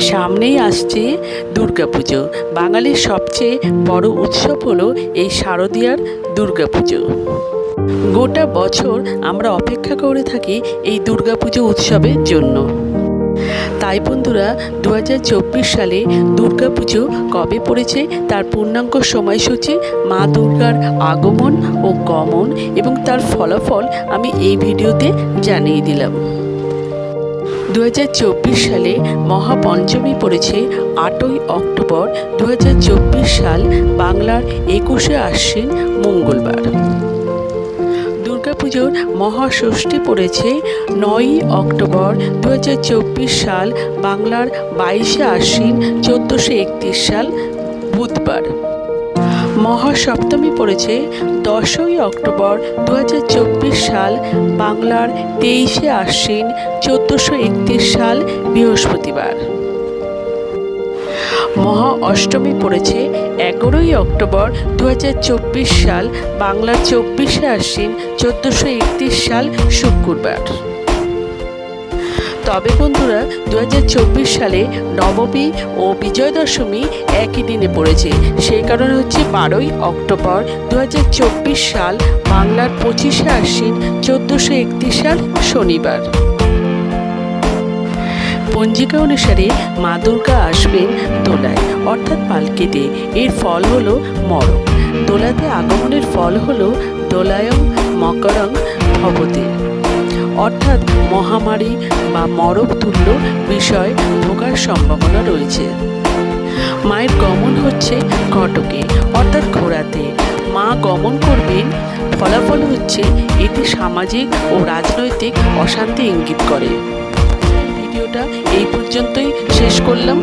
সামনেই আসছে দুর্গাপুজো। বাঙালির সবচেয়ে বড় উৎসব হলো এই শারদীয়ার দুর্গাপুজো। গোটা বছর আমরা অপেক্ষা করে থাকি এই দুর্গাপুজো উৎসবের জন্য। তাই বন্ধুরা দু হাজার চব্বিশ সালে দুর্গাপুজো কবে পড়েছে তার পূর্ণাঙ্গ সময়সূচি মা দুর্গার আগমন ও গমন এবং তার ফলাফল আমি এই ভিডিওতে জানিয়ে দিলাম। দু হাজার চব্বিশ সালে মহাপঞ্চমী পড়েছে আটই অক্টোবর দু হাজার চব্বিশ সাল বাংলার একুশে আশ্বিন মঙ্গলবার। দুর্গাপুজোর মহাষষ্ঠী পড়েছে নয়ই অক্টোবর দু হাজার চব্বিশ সাল বাংলার বাইশে আশ্বিন চোদ্দোশো সাল বুধবার। মহাসপ্তমী পড়েছে দশই অক্টোবর দু হাজার চব্বিশ সাল, বাংলার তেইশে আশ্বিন, চোদ্দোশো একত্রিশ সাল, বৃহস্পতিবার। মহা অষ্টমী পড়েছে এগারোই অক্টোবর দু হাজার চব্বিশ সাল, বাংলার চব্বিশে আশ্বিন, চোদ্দোশো সাল, শুক্রবার। তবে বন্ধুরা দু হাজার চব্বিশ সালে নবমী ও বিজয় দশমী একই দিনে পড়েছে। সেই কারণে হচ্ছে বারোই অক্টোবর দু হাজার চব্বিশ সাল, বাংলার পঁচিশে আশ্বিন, চোদ্দোশো একত্রিশ সাল শনিবার। পঞ্জিকা অনুসারে মা দুর্গা আসবেন দোলায়, অর্থাৎ পালকিতে। এর ফল হলো মরক দোলাতে আগমনের ফল হলো দোলায়ং মকরং ভবতে। অর্থাৎ মহামারী বা মরক তুল্য বিষয় ভোগার সম্ভাবনা রয়েছে। মায়ের গমন হচ্ছে ঘটকে, অর্থাৎ ঘোড়াতে। মা গমন করবেন, ফলাফল হচ্ছে এটি সামাজিক ও রাজনৈতিক অশান্তি ইঙ্গিত করে। ভিডিওটা এই পর্যন্তই শেষ করলাম।